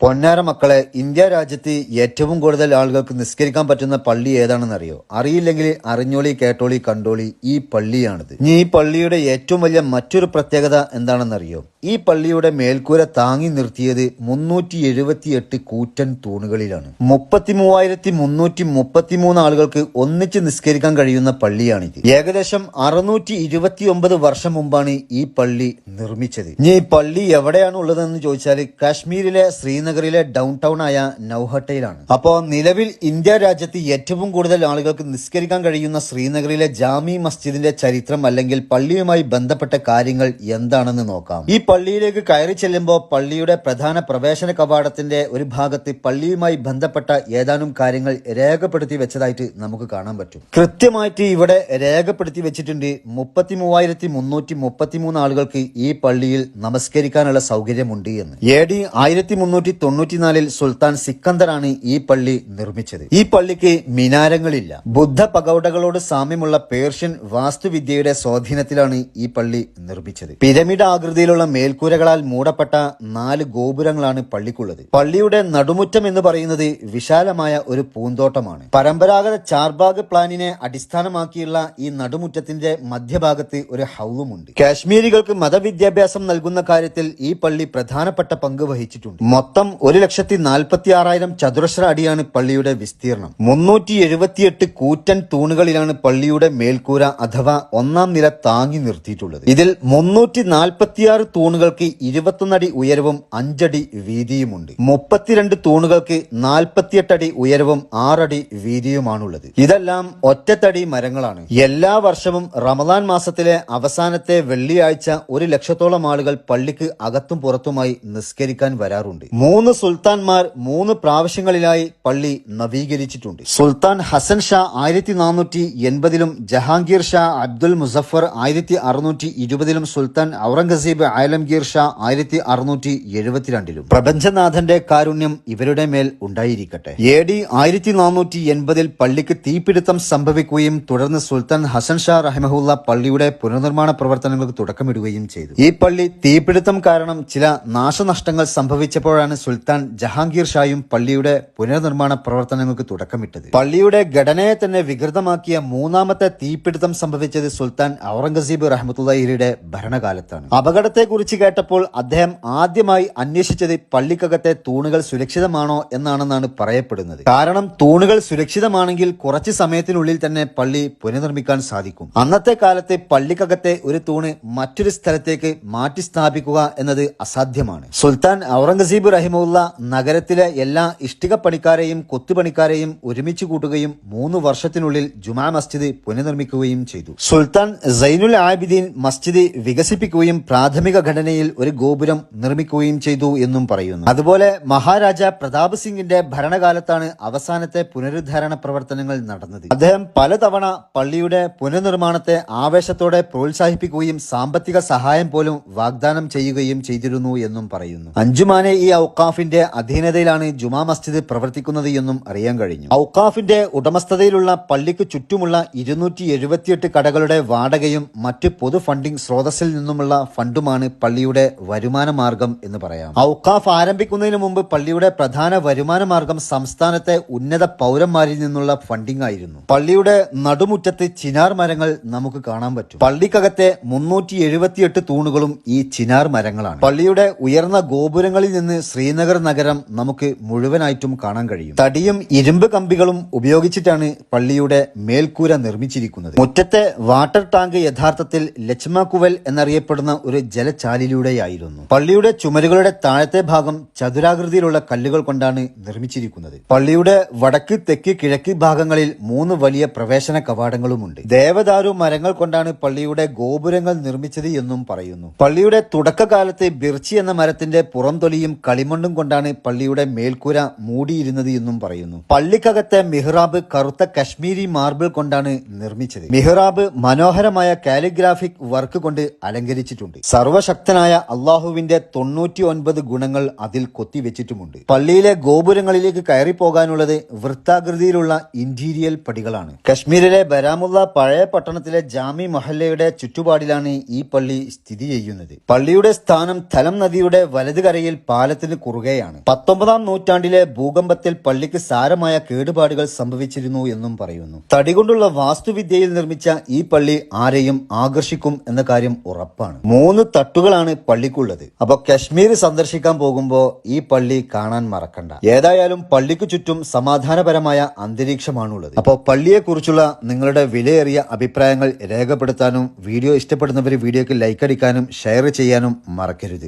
പൊന്നാര മക്കളെ ഇന്ത്യ രാജ്യത്ത് ഏറ്റവും കൂടുതൽ ആളുകൾക്ക് നിസ്കരിക്കാൻ പറ്റുന്ന പള്ളി ഏതാണെന്ന് അറിയോ അറിയില്ലെങ്കിൽ അറിഞ്ഞോളി കേട്ടോളി കണ്ടോളി ഈ പള്ളിയാണിത്. ഇനി ഈ പള്ളിയുടെ ഏറ്റവും വലിയ മറ്റൊരു പ്രത്യേകത എന്താണെന്നറിയോ? ഈ പള്ളിയുടെ മേൽക്കൂര താങ്ങി നിർത്തിയത് മുന്നൂറ്റി എഴുപത്തി എട്ട് കൂറ്റൻ തൂണുകളിലാണ്. മുപ്പത്തി മൂവായിരത്തി മുന്നൂറ്റി മുപ്പത്തി മൂന്ന് ആളുകൾക്ക് ഒന്നിച്ച് നിസ്കരിക്കാൻ കഴിയുന്ന പള്ളിയാണിത്. ഏകദേശം അറുന്നൂറ്റി ഇരുപത്തി ഒമ്പത് വർഷം മുമ്പാണ് ഈ പള്ളി നിർമ്മിച്ചത്. ഇനി ഈ പള്ളി എവിടെയാണ് ഉള്ളതെന്ന് ചോദിച്ചാൽ കാശ്മീരിലെ ശ്രീനഗറിലെ ഡൗൺ ടൗൺ ആയ നൌഹട്ടയിലാണ്. അപ്പോ നിലവിൽ ഇന്ത്യ രാജ്യത്ത് ഏറ്റവും കൂടുതൽ ആളുകൾക്ക് നിസ്കരിക്കാൻ കഴിയുന്ന ശ്രീനഗറിലെ ജാമി മസ്ജിദിന്റെ ചരിത്രം അല്ലെങ്കിൽ പള്ളിയുമായി ബന്ധപ്പെട്ട കാര്യങ്ങൾ എന്താണെന്ന് നോക്കാം. ഈ പള്ളിയിലേക്ക് കയറി ചെല്ലുമ്പോൾ പള്ളിയുടെ പ്രധാന പ്രവേശന കവാടത്തിന്റെ ഒരു ഭാഗത്ത് പള്ളിയുമായി ബന്ധപ്പെട്ട ഏതാനും കാര്യങ്ങൾ രേഖപ്പെടുത്തി വെച്ചതായിട്ട് നമുക്ക് കാണാൻ പറ്റും. കൃത്യമായിട്ട് ഇവിടെ രേഖപ്പെടുത്തി വെച്ചിട്ടുണ്ട് മുപ്പത്തി മൂവായിരത്തി മുന്നൂറ്റി മുപ്പത്തിമൂന്ന് ആളുകൾക്ക് ഈ പള്ളിയിൽ നമസ്കരിക്കാനുള്ള സൗകര്യമുണ്ട് എന്ന്. എ ഡി ആയിരത്തി മുന്നൂറ്റി തൊണ്ണൂറ്റിനാലിൽ സുൽത്താൻ സിക്കന്ദറാണ് ഈ പള്ളി നിർമ്മിച്ചത്. ഈ പള്ളിക്ക് മിനാരങ്ങളില്ല. ബുദ്ധ പകൗടകളോട് സാമ്യമുള്ള പേർഷ്യൻ വാസ്തുവിദ്യയുടെ സ്വാധീനത്തിലാണ് ഈ പള്ളി നിർമ്മിച്ചത്. പിരമിഡ് ആകൃതിയിലുള്ള മേൽക്കൂരകളാൽ മൂടപ്പെട്ട നാല് ഗോപുരങ്ങളാണ് പള്ളിക്കുള്ളത്. പള്ളിയുടെ നടുമുറ്റം എന്ന് പറയുന്നത് വിശാലമായ ഒരു പൂന്തോട്ടമാണ്. പരമ്പരാഗത ചാർബാഗ് പ്ലാനിനെ അടിസ്ഥാനമാക്കിയുള്ള ഈ നടുമുറ്റത്തിന്റെ മധ്യഭാഗത്ത് ഒരു ഹൗവുമുണ്ട് കാശ്മീരികൾക്ക് മതവിദ്യാഭ്യാസം നൽകുന്ന കാര്യത്തിൽ ഈ പള്ളി പ്രധാനപ്പെട്ട പങ്ക് വഹിച്ചിട്ടുണ്ട്. മൊത്തം ഒരു ലക്ഷത്തി നാൽപ്പത്തി ആറായിരം ചതുരശ്ര അടിയാണ് പള്ളിയുടെ വിസ്തീർണം. മുന്നൂറ്റി എഴുപത്തിയെട്ട് കൂറ്റൻ തൂണുകളിലാണ് പള്ളിയുടെ മേൽക്കൂര അഥവാ ഒന്നാം നില താങ്ങി നിർത്തിയിട്ടുള്ളത്. ഇതിൽ മുന്നൂറ്റി നാൽപ്പത്തിയാറ് തൂണുകൾക്ക് ഇരുപത്തൊന്നടി ഉയരവും അഞ്ചടി വീതിയുമുണ്ട്. മുപ്പത്തിരണ്ട് തൂണുകൾക്ക് നാൽപ്പത്തിയെട്ടടി ഉയരവും ആറടി വീതിയുമാണുള്ളത്. ഇതെല്ലാം ഒറ്റത്തടി മരങ്ങളാണ്. എല്ലാ വർഷവും റമദാൻ മാസത്തിലെ അവസാനത്തെ വെള്ളിയാഴ്ച ഒരു ലക്ഷത്തോളം ആളുകൾ പള്ളിക്ക് അകത്തും പുറത്തുമായി നിസ്കരിക്കാൻ വരാറുണ്ട്. സുൽത്താൻമാർ മൂന്ന് പ്രാവശ്യങ്ങളിലായി പള്ളി നവീകരിച്ചിട്ടുണ്ട്. സുൽത്താൻ ഹസൻ ഷാ ആയിരത്തി നാനൂറ്റി എൺപതിലും ജഹാംഗീർ ഷാ അബ്ദുൽ മുസഫർ ആയിരത്തി അറുന്നൂറ്റി ഇരുപതിലും സുൽത്താൻ ഔറംഗസീബ് ആലംഗീർ ഷാ ആയിരത്തി അറുന്നൂറ്റി എഴുപത്തിരണ്ടിലും പ്രപഞ്ചനാഥന്റെ കാരുണ്യം ഇവരുടെ മേൽ ഉണ്ടായിരിക്കട്ടെ. എ ഡി ആയിരത്തി നാനൂറ്റി എൺപതിൽ പള്ളിക്ക് തീപിടുത്തം സംഭവിക്കുകയും തുടർന്ന് സുൽത്താൻ ഹസൻ ഷാ റഹ്മുള്ള പള്ളിയുടെ പുനർനിർമ്മാണ പ്രവർത്തനങ്ങൾക്ക് തുടക്കമിടുകയും ചെയ്തു. ഈ പള്ളി തീപിടുത്തം കാരണം ചില നാശനഷ്ടങ്ങൾ സംഭവിച്ചപ്പോഴാണ് സുൽത്താൻ ജഹാംഗീർ ഷായും പള്ളിയുടെ പുനർനിർമ്മാണ പ്രവർത്തനങ്ങൾക്ക് തുടക്കമിട്ടത്. പള്ളിയുടെ ഘടനയെ തന്നെ വികൃതമാക്കിയ മൂന്നാമത്തെ തീപിടുത്തം സംഭവിച്ചത് സുൽത്താൻ ഔറംഗസീബ് റഹ്മത്തുള്ളഹിയുടെ ഭരണകാലത്താണ്. അപകടത്തെക്കുറിച്ച് കേട്ടപ്പോൾ അദ്ദേഹം ആദ്യമായി അന്വേഷിച്ചത് പള്ളിക്കകത്തെ തൂണുകൾ സുരക്ഷിതമാണോ എന്നാണെന്നാണ് പറയപ്പെടുന്നത്. കാരണം തൂണുകൾ സുരക്ഷിതമാണെങ്കിൽ കുറച്ച് സമയത്തിനുള്ളിൽ തന്നെ പള്ളി പുനർനിർമ്മിക്കാൻ സാധിക്കും. അന്നത്തെ കാലത്ത് പള്ളിക്കകത്തെ ഒരു തൂണ് മറ്റൊരു സ്ഥലത്തേക്ക് മാറ്റി സ്ഥാപിക്കുക എന്നത് അസാധ്യമാണ്. സുൽത്താൻ ഔറംഗസീബ് റഹിമുള്ള നഗരത്തിലെ എല്ലാ ഇഷ്ടികപ്പണിക്കാരെയും കൊത്തുപണിക്കാരെയും ഒരുമിച്ച് കൂട്ടുകയും മൂന്ന് വർഷത്തിനുള്ളിൽ ജുമാ മസ്ജിദ് പുനർനിർമ്മിക്കുകയും ചെയ്തു. സുൽത്താൻ സൈനുൽ ആബിദീൻ മസ്ജിദ് വികസിപ്പിക്കുകയും പ്രാഥമിക ഘടനയിൽ ഒരു ഗോപുരം നിർമ്മിക്കുകയും ചെയ്തു എന്നും പറയുന്നു. അതുപോലെ മഹാരാജ പ്രതാപ് സിംഗിന്റെ ഭരണകാലത്താണ് അവസാനത്തെ പുനരുദ്ധാരണ പ്രവർത്തനങ്ങൾ നടന്നത്. അദ്ദേഹം പലതവണ പള്ളിയുടെ പുനർനിർമ്മാണത്തെ ആവേശത്തോടെ പ്രോത്സാഹിപ്പിക്കുകയും സാമ്പത്തിക സഹായം പോലും വാഗ്ദാനം ചെയ്യുകയും ചെയ്തിരുന്നു എന്നും പറയുന്നു. അഞ്ചുമാനെ ഈ ഔക്കാഫിന്റെ അധീനതയിലാണ് ജുമാ മസ്ജിദ് പ്രവർത്തിക്കുന്നത് എന്നും അറിയാൻ കഴിഞ്ഞു. ഔക്കാഫിന്റെ ഉടമസ്ഥതയിലുള്ള പള്ളിക്ക് ചുറ്റുമുള്ള ഇരുന്നൂറ്റി എഴുപത്തിയെട്ട് കടകളുടെ വാടകയും മറ്റ് പൊതു ഫണ്ടിംഗ് സ്രോതസ്സിൽ നിന്നുമുള്ള ഫണ്ടുമാണ് പള്ളിയുടെ വരുമാന മാർഗം എന്ന് പറയാം. ഔക്കാഫ് ആരംഭിക്കുന്നതിന് മുമ്പ് പള്ളിയുടെ പ്രധാന വരുമാന മാർഗം സംസ്ഥാനത്തെ ഉന്നത പൗരന്മാരിൽ നിന്നുള്ള ഫണ്ടിംഗ് ആയിരുന്നു. പള്ളിയുടെ നടുമുറ്റത്ത് ചിനാർ മരങ്ങൾ നമുക്ക് കാണാൻ പറ്റും. പള്ളിക്കകത്തെ മുന്നൂറ്റി തൂണുകളും ഈ ചിനാർ മരങ്ങളാണ്. പള്ളിയുടെ ഉയർന്ന ഗോപുരങ്ങളിൽ നിന്ന് ശ്രീനഗർ നഗരം നമുക്ക് മുഴുവനായിട്ടും കാണാൻ കഴിയും. തടിയും ഇരുമ്പ് കമ്പികളും ഉപയോഗിച്ചിട്ടാണ് പള്ളിയുടെ മേൽക്കൂര നിർമ്മിച്ചിരിക്കുന്നത്. മുറ്റത്തെ വാട്ടർ ടാങ്ക് യഥാർത്ഥത്തിൽ ലച്മാക്കുവൽ എന്നറിയപ്പെടുന്ന ഒരു ജലചാലിലൂടെയായിരുന്നു. പള്ളിയുടെ ചുമരുകളുടെ താഴത്തെ ഭാഗം ചതുരാകൃതിയിലുള്ള കല്ലുകൾ കൊണ്ടാണ് നിർമ്മിച്ചിരിക്കുന്നത്. പള്ളിയുടെ വടക്ക് തെക്ക് കിഴക്ക് ഭാഗങ്ങളിൽ മൂന്ന് വലിയ പ്രവേശന കവാടങ്ങളുമുണ്ട്. ദേവദാരു മരങ്ങൾ കൊണ്ടാണ് പള്ളിയുടെ ഗോപുരങ്ങൾ നിർമ്മിച്ചത് എന്നും പറയുന്നു. പള്ളിയുടെ തുടക്കകാലത്ത് ബിർച്ചി എന്ന മരത്തിന്റെ പുറംതൊലിയും കളിമണ്ണും കൊണ്ടാണ് പള്ളിയുടെ മേൽക്കൂര മൂടിയിരുന്നത് എന്നും പറയുന്നു. പള്ളിക്കകത്തെ മിഹ്റാബ് കറുത്ത കശ്മീരി മാർബിൾ കൊണ്ടാണ് നിർമ്മിച്ചത്. മിഹ്റാബ് മനോഹരമായ കാലിഗ്രാഫിക് വർക്ക് കൊണ്ട് അലങ്കരിച്ചിട്ടുണ്ട്. സർവശക്തനായ അള്ളാഹുവിന്റെ തൊണ്ണൂറ്റി ഒൻപത് ഗുണങ്ങൾ അതിൽ കൊത്തിവെച്ചിട്ടുമുണ്ട്. പള്ളിയിലെ ഗോപുരങ്ങളിലേക്ക് കയറി പോകാനുള്ളത് വൃത്താകൃതിയിലുള്ള ഇന്റീരിയൽ പടികളാണ്. കശ്മീരിലെ ബരാമുള്ള പഴയ പട്ടണത്തിലെ ജാമി മഹല്ലയുടെ ചുറ്റുപാടിലാണ് ഈ പള്ളി സ്ഥിതി ചെയ്യുന്നത്. പള്ളിയുടെ സ്ഥാനം തലം നദിയുടെ വലതുകരയിൽ പാലത്തിന് കുറുകെയാണ്. പത്തൊമ്പതാം നൂറ്റാണ്ടിലെ ഭൂകമ്പത്തിൽ പള്ളിക്ക് സാരമായ കേടുപാടുകൾ സംഭവിച്ചിരുന്നു എന്നും പറയുന്നു. തടികൊണ്ടുള്ള വാസ്തുവിദ്യയിൽ നിർമ്മിച്ച ഈ പള്ളി ആരെയും ആകർഷിക്കും എന്ന കാര്യം ഉറപ്പാണ്. മൂന്ന് തട്ടുകളാണ് പള്ളിക്കുള്ളത്. അപ്പൊ കശ്മീർ സന്ദർശിക്കാൻ പോകുമ്പോൾ ഈ പള്ളി കാണാൻ മറക്കണ്ട. ഏതായാലും പള്ളിക്ക് ചുറ്റും സമാധാനപരമായ അന്തരീക്ഷമാണുള്ളത്. അപ്പോൾ പള്ളിയെക്കുറിച്ചുള്ള നിങ്ങളുടെ വിലയേറിയ അഭിപ്രായങ്ങൾ രേഖപ്പെടുത്താനും വീഡിയോ ഇഷ്ടപ്പെടുന്നവർ വീഡിയോക്ക് ലൈക്ക് അടിക്കാനും ഷെയർ ചെയ്യാനും മറക്കരുത്.